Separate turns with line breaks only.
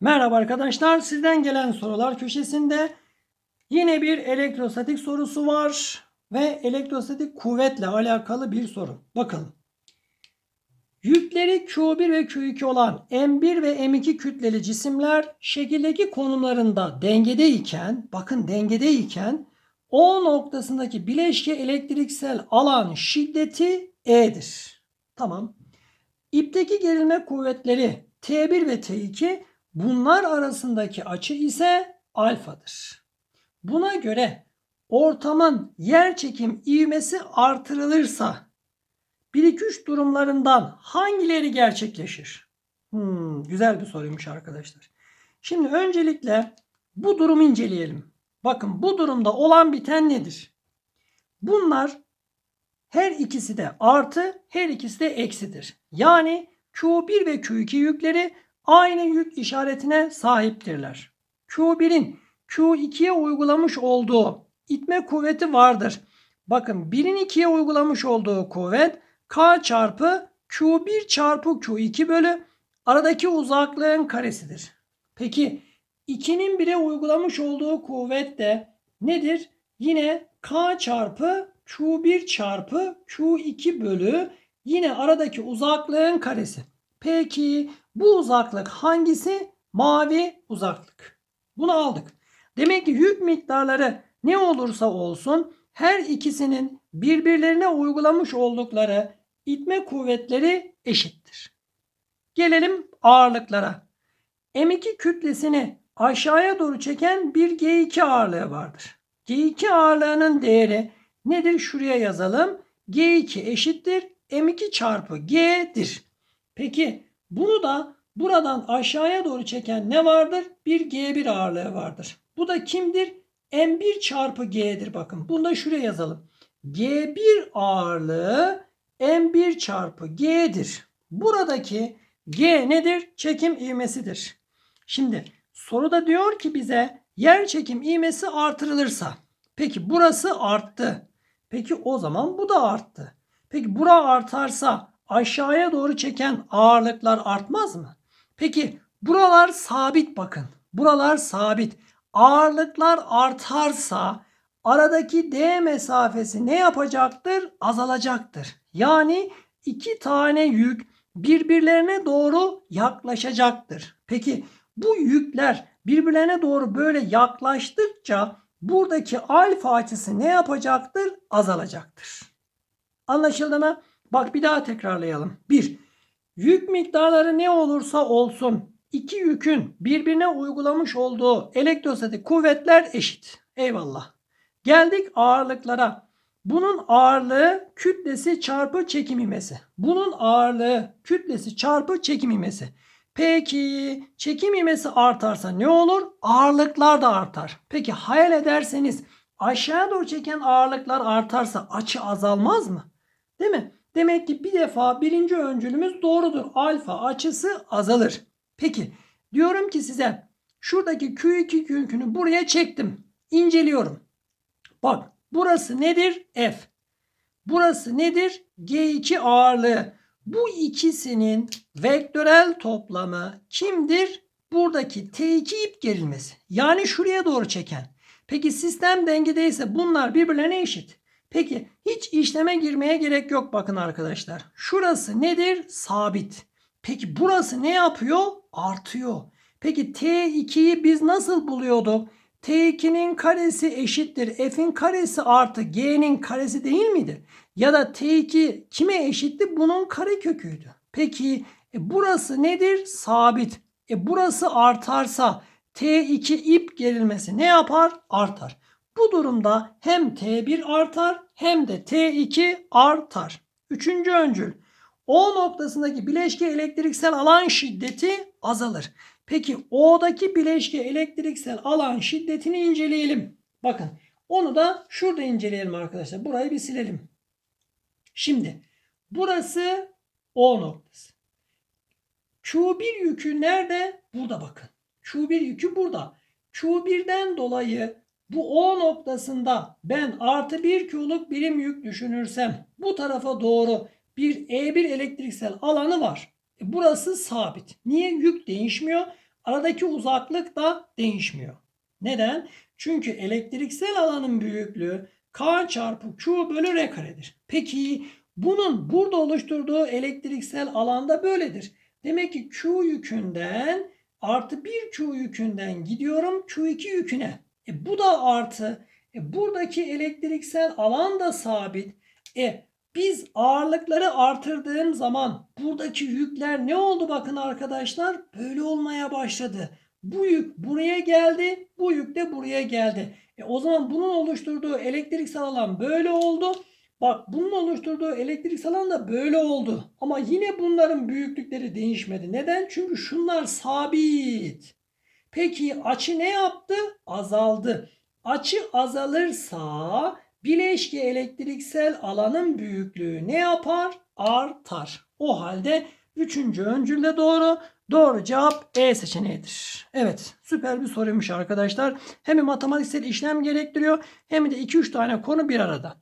Merhaba arkadaşlar. Sizden gelen sorular köşesinde yine bir elektrostatik sorusu var ve elektrostatik kuvvetle alakalı bir soru. Bakalım. Yükleri Q1 ve Q2 olan M1 ve M2 kütleli cisimler şekildeki konumlarında dengedeyken, bakın dengedeyken O noktasındaki bileşke elektriksel alan şiddeti E'dir. Tamam. İpteki gerilme kuvvetleri T1 ve T2 bunlar arasındaki açı ise alfadır. Buna göre ortamın yer çekim ivmesi artırılırsa 1-2-3 durumlarından hangileri gerçekleşir? Hmm, güzel bir soruymuş arkadaşlar. Şimdi öncelikle bu durumu inceleyelim. Bakın bu durumda olan biten nedir? Bunlar her ikisi de artı, her ikisi de eksidir. Yani Q1 ve Q2 yükleri aynı yük işaretine sahiptirler. Q1'in Q2'ye uygulamış olduğu itme kuvveti vardır. Bakın 1'in 2'ye uygulamış olduğu kuvvet K çarpı Q1 çarpı Q2 bölü aradaki uzaklığın karesidir. Peki 2'nin 1'e uygulamış olduğu kuvvet de nedir? Yine K çarpı Q1 çarpı Q2 bölü yine aradaki uzaklığın karesi. Peki bu uzaklık hangisi? Mavi uzaklık. Bunu aldık. Demek ki yük miktarları ne olursa olsun her ikisinin birbirlerine uygulamış oldukları itme kuvvetleri eşittir. Gelelim ağırlıklara. M2 kütlesini aşağıya doğru çeken bir G2 ağırlığı vardır. G2 ağırlığının değeri nedir? Şuraya yazalım. G2 eşittir M2 çarpı G'dir. Peki bunu da buradan aşağıya doğru çeken ne vardır? Bir G1 ağırlığı vardır. Bu da kimdir? M1 çarpı G'dir. Bakın bunu da şuraya yazalım. G1 ağırlığı M1 çarpı G'dir. Buradaki G nedir? Çekim ivmesidir. Şimdi soruda diyor ki bize yer çekim ivmesi artırılırsa. Peki burası arttı. Peki o zaman bu da arttı. Peki bura artarsa aşağıya doğru çeken ağırlıklar artmaz mı? Peki buralar sabit bakın. Buralar sabit. Ağırlıklar artarsa aradaki D mesafesi ne yapacaktır? Azalacaktır. Yani iki tane yük birbirlerine doğru yaklaşacaktır. Peki bu yükler birbirlerine doğru böyle yaklaştıkça buradaki alfa açısı ne yapacaktır? Azalacaktır. Anlaşıldı mı? Bak bir daha tekrarlayalım. 1. Yük miktarları ne olursa olsun iki yükün birbirine uygulamış olduğu elektrostatik kuvvetler eşit. Eyvallah. Geldik ağırlıklara. Bunun ağırlığı kütlesi çarpı çekim ivmesi. Bunun ağırlığı kütlesi çarpı çekim ivmesi. Peki çekim ivmesi artarsa ne olur? Ağırlıklar da artar. Peki hayal ederseniz aşağıya doğru çeken ağırlıklar artarsa açı azalmaz mı? Değil mi? Demek ki bir defa birinci öncülümüz doğrudur. Alfa açısı azalır. Peki diyorum ki size şuradaki Q2 yükünü buraya çektim. İnceliyorum. Bak burası nedir? F. Burası nedir? G2 ağırlığı. Bu ikisinin vektörel toplamı kimdir? Buradaki T2 ip gerilmesi. Yani şuraya doğru çeken. Peki sistem dengedeyse bunlar birbirlerine eşit. Peki hiç işleme girmeye gerek yok bakın arkadaşlar. Şurası nedir? Sabit. Peki burası ne yapıyor? Artıyor. Peki T2'yi biz nasıl buluyorduk? T2'nin karesi eşittir. F'in karesi artı G'nin karesi değil miydi? Ya da T2 kime eşitti? Bunun kare köküydü. Peki e, burası nedir? Sabit. E burası artarsa T2 ip gerilmesi ne yapar? Artar. Bu durumda hem T1 artar hem de T2 artar. Üçüncü öncül. O noktasındaki bileşke elektriksel alan şiddeti azalır. Peki O'daki bileşke elektriksel alan şiddetini inceleyelim. Bakın onu da şurada inceleyelim arkadaşlar. Burayı bir silelim. Şimdi burası O noktası. Q1 yükü nerede? Burada bakın. Q1 yükü burada. Q1'den dolayı bu O noktasında ben artı 1 Q'luk birim yük düşünürsem bu tarafa doğru bir E1 elektriksel alanı var. E burası sabit. Niye? Yük değişmiyor. Aradaki uzaklık da değişmiyor. Neden? Çünkü elektriksel alanın büyüklüğü K çarpı Q bölü R karedir. Peki bunun burada oluşturduğu elektriksel alanda böyledir. Demek ki Q yükünden artı 1 Q yükünden gidiyorum Q2 yüküne. E bu da artı. E buradaki elektriksel alan da sabit. E biz ağırlıkları artırdığım zaman buradaki yükler ne oldu bakın arkadaşlar? Böyle olmaya başladı. Bu yük buraya geldi, bu yük de buraya geldi. E o zaman bunun oluşturduğu elektriksel alan böyle oldu. Bak bunun oluşturduğu elektriksel alan da böyle oldu. Ama yine bunların büyüklükleri değişmedi. Neden? Çünkü şunlar sabit. Peki açı ne yaptı? Azaldı. Açı azalırsa bileşke elektriksel alanın büyüklüğü ne yapar? Artar. O halde üçüncü öncül de doğru. Doğru cevap E seçeneğidir. Evet süper bir soruymuş arkadaşlar. Hem matematiksel işlem gerektiriyor hem de 2-3 tane konu bir arada.